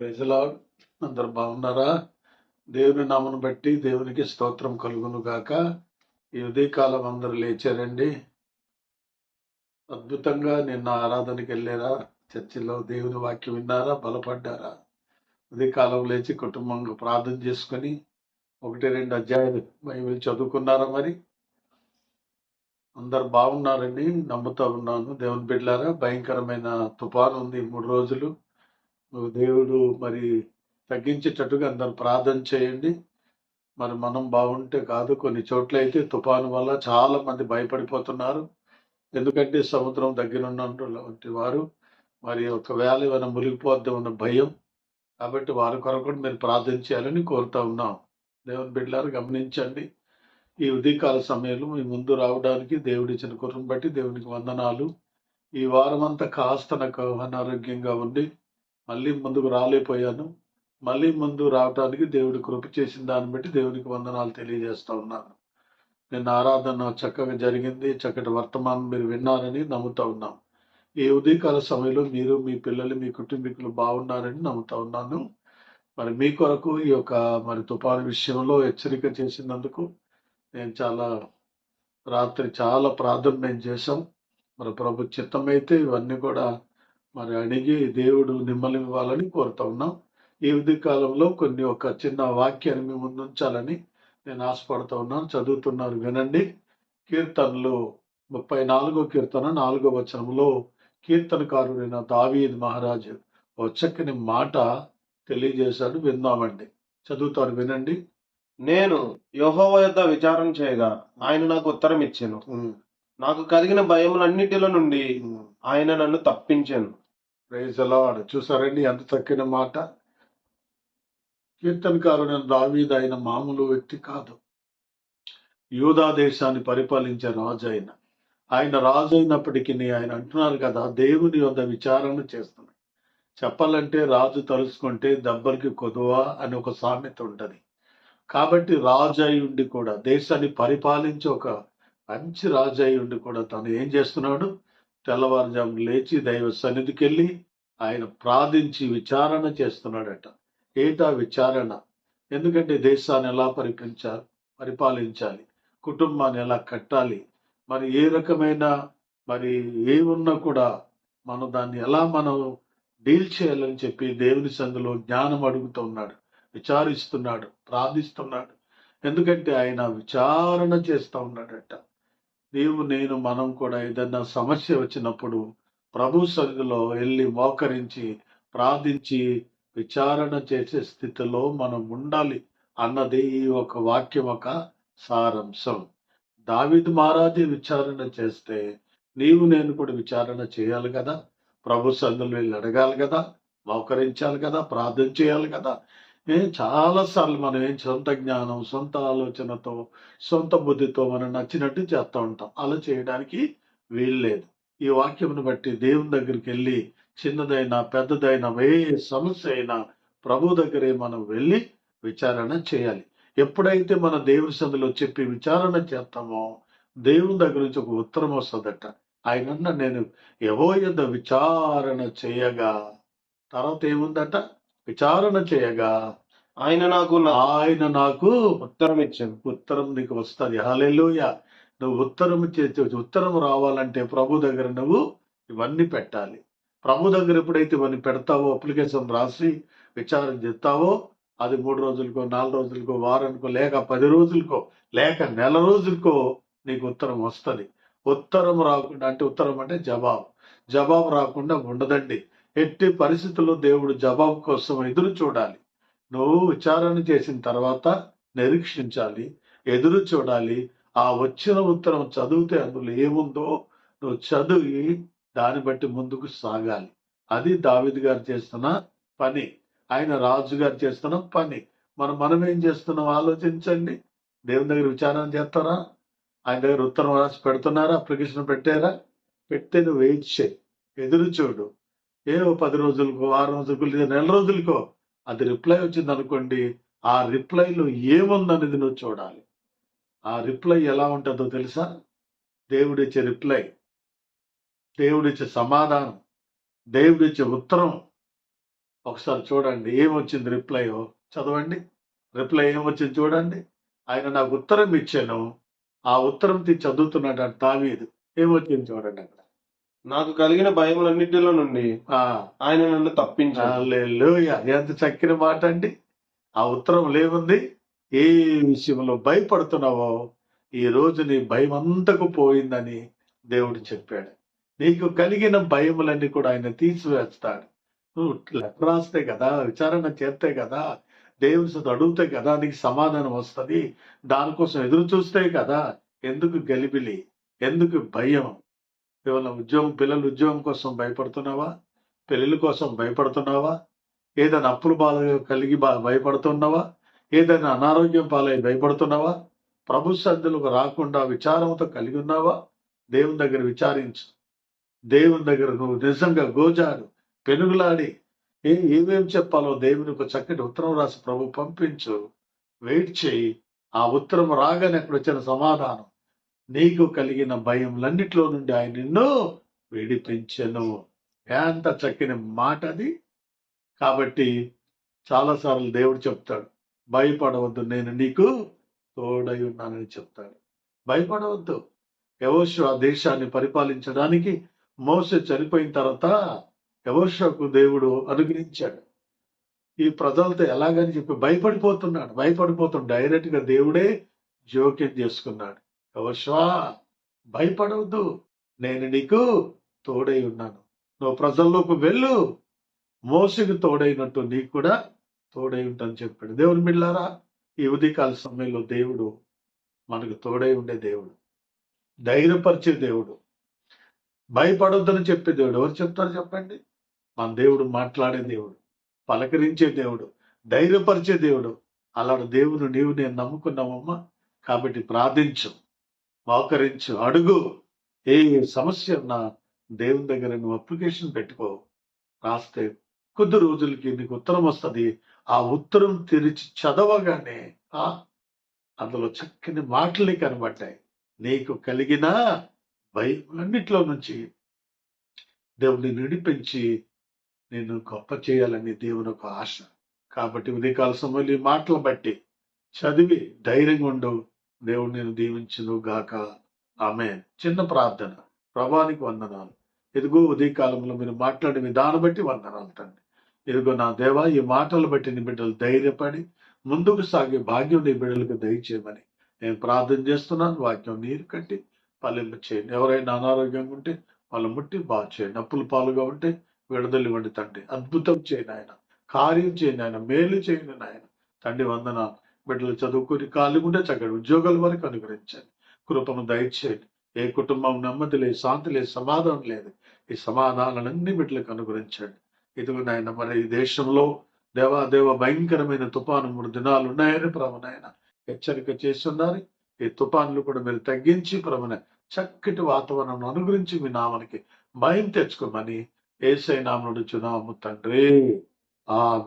ప్రజలా అందరు బాగున్నారా? దేవుని నామను బట్టి దేవునికి స్తోత్రం కలుగును గాక. ఈ ఉదయకాలం అందరు లేచారండి. అద్భుతంగా నిన్న ఆరాధనకి వెళ్ళారా? చర్చిలో దేవుని వాక్యం విన్నారా? బలపడ్డారా? ఉదయకాలం లేచి కుటుంబంగా ప్రార్థన చేసుకొని ఒకటి రెండు అధ్యాయాలు బైబిల్ చదువుకున్నారా మరి? అందరు బాగున్నారండి. నమ్ముతా ఉన్నాను. దేవుని బిడ్డారా భయంకరమైన తుఫాను ఉంది మూడు రోజులు. దేవుడు మరి తగ్గించేటట్టుగా అందరు ప్రార్థన చేయండి. మరి మనం బాగుంటే కాదు కొన్ని చోట్ల అయితే తుఫాను వల్ల చాలా మంది భయపడిపోతున్నారు. ఎందుకంటే సముద్రం దగ్గర ఉన్నటువంటి వారు మరి ఒకవేళ ఏమైనా మునిగిపోద్ది ఉన్న భయం. కాబట్టి వారి కొరకు కూడా మీరు ప్రార్థన చేయాలని కోరుతా ఉన్నాం. దేవుని బిడ్డలారు గమనించండి. ఈ ఉదయకాల సమయంలో మీ ముందు రావడానికి దేవుడిచ్చిన కృపను బట్టి దేవునికి వందనాలు. ఈ వారం అంతా కాస్త నాకు అనారోగ్యంగా ఉండి మళ్ళీ ముందుకు రాలేకపోయాను. మళ్ళీ ముందు రావడానికి దేవుడు కృప చేసిన దాన్ని బట్టి దేవునికి వందనాలు తెలియజేస్తా ఉన్నాను. నిన్న ఆరాధన చక్కగా జరిగింది. చక్కటి వర్తమానం మీరు విన్నారని నమ్ముతా ఉన్నాం. ఈ ఉదయకాల సమయంలో మీరు మీ పిల్లలు మీ కుటుంబీకులు బాగున్నారని నమ్ముతా ఉన్నాను. మరి మీ కొరకు ఈ యొక్క మరి తుఫాను విషయంలో హెచ్చరిక చేసినందుకు నేను చాలా రాత్రి చాలా ప్రార్థన మేము చేశాం. మరి ప్రభు చిత్తమైతే ఇవన్నీ కూడా మరి అడిగి దేవుడు నిమ్మలు ఇవ్వాలని కోరుతా ఉన్నాం. ఈ ఉదయ కాలంలో కొన్ని ఒక చిన్న వాక్యాన్ని మీ ముందు ఉంచాలని నేను ఆశపడుతూ ఉన్నాను. చదువుతున్నారు వినండి. కీర్తనలు ముప్పై నాలుగో కీర్తన నాలుగో వచనంలో కీర్తనకారుడైన దావీద్ మహారాజు ఓ చక్కని మాట తెలియజేశాడు. విందామండి. చదువుతారు వినండి. నేను యెహోవా యొద్ద విచారణ చేయగా ఆయన నాకు ఉత్తరం ఇచ్చాను. నాకు కలిగిన భయములన్నిటిలో నుండి ఆయన నన్ను తప్పించాను. ప్రైజ్ అలాడ్ చూసారండి ఎంత తక్కిన మాట. కీర్తనకారుడైన దావీద్ ఆయన మామూలు వ్యక్తి కాదు. యూదా దేశాన్ని పరిపాలించే రాజు ఆయన. ఆయన రాజు అయినప్పటికీ ఆయన అంటున్నారు కదా దేవుని వద్ద విచారణ చేస్తున్నాడు. చెప్పాలంటే రాజు తలుసుకుంటే దెబ్బలకి కొదువ అని ఒక సామెత ఉంటుంది. కాబట్టి రాజు అయి ఉండి కూడా దేశాన్ని పరిపాలించి ఒక మంచి రాజు అయి ఉండి కూడా తను ఏం చేస్తున్నాడు? తెల్లవారుజాము లేచి దైవ సన్నిధికి వెళ్ళి ఆయన ప్రార్థించి విచారణ చేస్తున్నాడట. ఏటా విచారణ? ఎందుకంటే దేశాన్ని ఎలా పరిపించాలి పరిపాలించాలి కుటుంబాన్ని ఎలా కట్టాలి మరి ఏ రకమైన మరి ఏమున్నా కూడా మనం దాన్ని ఎలా మనం డీల్ చేయాలని చెప్పి దేవుని సందులో జ్ఞానం అడుగుతూ ఉన్నాడు విచారిస్తున్నాడు ప్రార్థిస్తున్నాడు. ఎందుకంటే ఆయన విచారణ చేస్తూ ఉన్నాడట. నీవు నేను మనం కూడా ఏదైనా సమస్య వచ్చినప్పుడు ప్రభు సన్నిధిలో వెళ్ళి మోకరించి ప్రార్థించి విచారణ చేసే స్థితిలో మనం ఉండాలి అన్నది ఈ ఒక వాక్యం ఒక సారాంశం. దావిద్ మహారాజు విచారణ చేస్తే నీవు నేను కూడా విచారణ చేయాలి కదా? ప్రభు సన్నిధిలో వెళ్ళి అడగాలి కదా? మోకరించాలి కదా? ప్రార్థన చేయాలి కదా? ఏ చాలాసార్లు మనం ఏం సొంత జ్ఞానం సొంత ఆలోచనతో సొంత బుద్ధితో మనం నచ్చినట్టు చేస్తూ ఉంటాం. అలా చేయడానికి వీల్లేదు. ఈ వాక్యమును బట్టి దేవుని దగ్గరికి వెళ్ళి చిన్నదైనా పెద్దదైనా ఏ సమస్య అయినా ప్రభు దగ్గరే మనం వెళ్ళి విచారణ చేయాలి. ఎప్పుడైతే మన దేవుని సందులో చెప్పి విచారణ చేస్తామో దేవుని దగ్గర నుంచి ఒక ఉత్తరం వస్తుందట. ఆయన అన్న నేను ఎవో విచారణ చేయగా తర్వాత ఏముందట? విచారణ చేయగా ఆయన నాకు ఆయన నాకు ఉత్తరం ఇచ్చాను ఉత్తరం నీకు వస్తుంది. హాలేలుయ నువ్వు ఉత్తరం ఉత్తరం రావాలంటే ప్రభు దగ్గర నువ్వు ఇవన్నీ పెట్టాలి. ప్రభు దగ్గర ఎప్పుడైతే ఇవన్నీ పెడతావో అప్లికేషన్ రాసి విచారణ చేస్తావో అది మూడు రోజులకో నాలుగు రోజులకో వారానికో లేక పది రోజులకో లేక నెల రోజులకో నీకు ఉత్తరం వస్తుంది. ఉత్తరం రాకుండా అంటే ఉత్తరం అంటే జవాబు. జవాబు రాకుండా ఉండదండి. ఎట్టి పరిస్థితుల్లో దేవుడు జవాబు కోసం ఎదురు చూడాలి. నువ్వు విచారణ చేసిన తర్వాత నిరీక్షించాలి ఎదురు చూడాలి. ఆ వచ్చిన ఉత్తరం చదివితే అందులో ఏముందో నువ్వు చదివి దాన్ని బట్టి ముందుకు సాగాలి. అది దావిద్ గారు చేస్తున్న పని. ఆయన రాజు గారు చేస్తున్న పని. మనం మనం ఏం చేస్తున్నాం? ఆలోచించండి. దేవుని దగ్గర విచారణ చేస్తారా? ఆయన దగ్గర ఉత్తరం రాసి పెడుతున్నారా? అప్లికేషన్ పెట్టారా? పెడితే నువ్వు వెయిట్ చేయి ఎదురు చూడు. ఏ పది రోజులకో వారం రోజులకో లేదా నెల రోజులకో అది రిప్లై వచ్చింది అనుకోండి ఆ రిప్లైలో ఏముందనేది నువ్వు చూడాలి. ఆ రిప్లై ఎలా ఉంటుందో తెలుసా? దేవుడిచ్చే రిప్లై దేవుడిచ్చే సమాధానం దేవుడిచ్చే ఉత్తరం. ఒకసారి చూడండి ఏమొచ్చింది రిప్లై చదవండి. రిప్లై ఏమొచ్చింది చూడండి. ఆయన నాకు ఉత్తరం ఇచ్చాను. ఆ ఉత్తరం తీ చదువుతున్నాడు తావీదు ఏమొచ్చింది చూడండి అక్కడ? నాకు కలిగిన భయములన్నిటిలో నుండి ఆయన నన్ను తప్పించాడు. ఎంత చక్కిన మాట అండి. ఆ ఉత్తరం లేవుంది ఏ విషయంలో భయపడుతున్నావో ఈ రోజు నీ భయం అంతకు పోయిందని దేవుడు చెప్పాడు. నీకు కలిగిన భయములన్నీ కూడా ఆయన తీసివేస్తాడు. నువ్వు లెటర్ రాస్తే కదా విచారణ చేస్తే కదా దేవుని సొంత అడిగితే కదా నీకు సమాధానం వస్తుంది. దానికోసం ఎదురు చూస్తే కదా ఎందుకు గలిబిలి ఎందుకు భయం? ఏమైనా ఉద్యోగం పిల్లలు ఉద్యోగం కోసం భయపడుతున్నావా? పెళ్ళిళ్ళ కోసం భయపడుతున్నావా? ఏదైనా అప్పులు బాధ కలిగి బా- భయపడుతున్నావా? ఏదైనా అనారోగ్యం పాలై భయపడుతున్నావా? ప్రభు సద్దులకు రాకుండా విచారంతో కలిగి ఉన్నావా? దేవుని దగ్గర విచారించు. దేవుని దగ్గర నువ్వు నిజంగా గోజాడు పెనుగులాడి ఏ ఏమేమి చెప్పాలో దేవుని ఒక చక్కటి ఉత్తరం రాసి ప్రభు పంపించు. వెయిట్ చేయి. ఆ ఉత్తరం రాగానే అక్కడ వచ్చిన సమాధానం. నీకు కలిగిన భయంలన్నిట్లో నుండి ఆయన నిన్ను విడిపించను. ఎంత చక్కని మాట అది. కాబట్టి చాలాసార్లు దేవుడు చెప్తాడు భయపడవద్దు నేను నీకు తోడై ఉన్నానని చెప్తాడు. భయపడవద్దు. యవోషు ఆ దేశాన్ని పరిపాలించడానికి మోస చనిపోయిన తర్వాత యవోషకు దేవుడు అనుగ్రహించాడు. ఈ ప్రజలతో ఎలాగని చెప్పి భయపడిపోతున్నాడు. భయపడిపోతున్నాడు. డైరెక్ట్గా దేవుడే జోక్యం చేసుకున్నాడు. యవోషవా భయపడవద్దు. నేను నీకు తోడై ఉన్నాను. నువ్వు ప్రజల్లోకి వెళ్ళు. మోసకి తోడైనట్టు నీకు కూడా తోడై ఉంటాను చెప్పాడు. దేవుని మిళ్ళారా ఈ ఉదయకాల సమయంలో దేవుడు మనకు తోడై ఉండే దేవుడు. ధైర్యపరిచే దేవుడు. భయపడొద్దని చెప్పే దేవుడు. ఎవరు చెప్తారు చెప్పండి? మన దేవుడు మాట్లాడే దేవుడు. పలకరించే దేవుడు. ధైర్యపరిచే దేవుడు. అలాంటి దేవుడు నీవు నేను నమ్ముకున్నావమ్మా. కాబట్టి ప్రార్థించు. మోకరించు అడుగు. ఏ సమస్య ఉన్నా దేవుని దగ్గర నువ్వు అప్లికేషన్ పెట్టుకో. రాస్తే కొద్ది రోజులకి నీకు ఉత్తరం వస్తుంది. ఆ ఉత్తరం తెరిచి చదవగానే ఆ అందులో చక్కని మాటలే కనబడ్డాయి. నీకు కలిగిన భయమన్నిట్లో నుంచి దేవుని నడిపించి నేను గొప్ప చేయాలని దేవుని ఒక ఆశ. కాబట్టి ఉదయకాల సమయంలో ఈ మాటలు బట్టి చదివి ధైర్యంగా ఉండవు దేవుడు నేను దీవించును గాక. ఆమె చిన్న ప్రార్థన. ప్రభానికి వందనాలు. ఇదిగో ఉదయకాలంలో మీరు మాట్లాడే విధానం బట్టి వందనాలు తండ్రి. ఇదిగో నా దేవా ఈ మాటలు బట్టి నీ బిడ్డలు ధైర్యపడి ముందుకు సాగే భాగ్యం నీ బిడ్డలకు దయచేయమని నేను ప్రార్థన చేస్తున్నాను. వాక్యం నీరు కట్టి పల్లెంపు చేయండి. ఎవరైనా అనారోగ్యంగా ఉంటే వాళ్ళు ముట్టి బాగా చేయండి. అప్పులు పాలుగా ఉంటే విడుదల ఇవ్వండి తండ్రి. అద్భుతం చేయండి ఆయన. కార్యం చేయండి ఆయన. మేలు చేయండి నాయన తండ్రి వందనాలు. బిడ్డలు చదువుకుని ఖాళీగా చక్కటి ఉద్యోగాల వరకు అనుగ్రహించండి. కృపను దయచేయండి. ఏ కుటుంబం నెమ్మది లేదు శాంతి లేదు సమాధానం లేదు. ఈ సమాధానాలన్నీ బిడ్డలకు అనుగ్రహించండి. ఇదిగో నాయన మరి ఈ దేశంలో దేవా దేవ భయంకరమైన తుపాను మూడు దినాలు ఉన్నాయని ప్రభునాయన హెచ్చరిక చేస్తున్నారు. ఈ తుపాన్లు కూడా మీరు తగ్గించి ప్రభున చక్కటి వాతావరణం అనుగ్రహించి మీ నామనికి భయం తెచ్చుకోమని ఏసై నామనుడు చునాము తండ్రి. ఆ